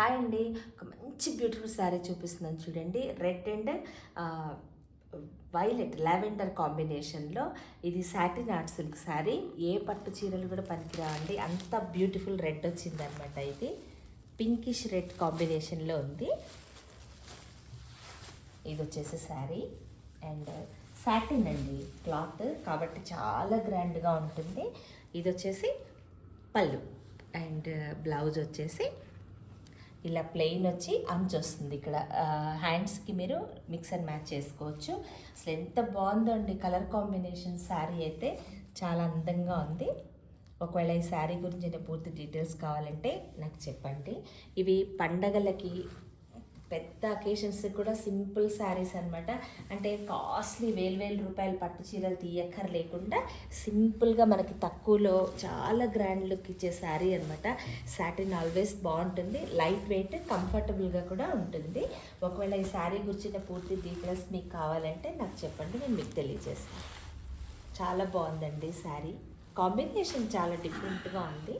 Hi అండి. ఒక మంచి బ్యూటిఫుల్ శారీ చూపిస్తున్నాను చూడండి. రెడ్ అండ్ వైలెట్ లావెండర్ కాంబినేషన్లో ఇది సాటిన్ ఆర్ట్ సిల్క్ శారీ. ఏ పట్టు చీరలు కూడా పనికిరావండి. అంత బ్యూటిఫుల్ రెడ్ వచ్చిందనమాట ఇది. పింకిష్ రెడ్ కాంబినేషన్లో ఉంది. ఇది వచ్చేసి శారీ. అండ్ సాటిన్ అండి క్లాత్. కాబట్టి చాలా గ్రాండ్గా ఉంటుంది. ఇది వచ్చేసి పళ్ళు. అండ్ బ్లౌజ్ వచ్చేసి ఇలా ప్లెయిన్ వచ్చి అంచు వస్తుంది ఇక్కడ. హ్యాండ్స్కి మీరు మిక్స్ అండ్ మ్యాచ్ చేసుకోవచ్చు. అసలు ఎంత బాగుందో అండి కలర్ కాంబినేషన్ శారీ అయితే. చాలా అందంగా ఉంది. ఒకవేళ ఈ శారీ గురించి పూర్తి డీటెయిల్స్ కావాలంటే నాకు చెప్పండి. ఇవి పండగలకి పెద్ద అకేషన్స్ కూడా సింపుల్ శారీస్ అనమాట అంటే కాస్ట్లీ వేలు వేల రూపాయలు పట్టు చీరలు తీయక్కర్ లేకుండా సింపుల్గా మనకి తక్కువలో చాలా గ్రాండ్ లుక్ ఇచ్చే శారీ అనమాట సాటిన్ ఆల్వేస్ బాగుంటుంది. లైట్ వెయిట్ కంఫర్టబుల్గా కూడా ఉంటుంది. ఒకవేళ ఈ శారీ గురించిన పూర్తి డీటెయిల్స్ మీకు కావాలంటే నాకు చెప్పండి నేను మీకు తెలియజేస్తాను. చాలా బాగుందండి శారీ కాంబినేషన్ చాలా డిఫరెంట్గా ఉంది.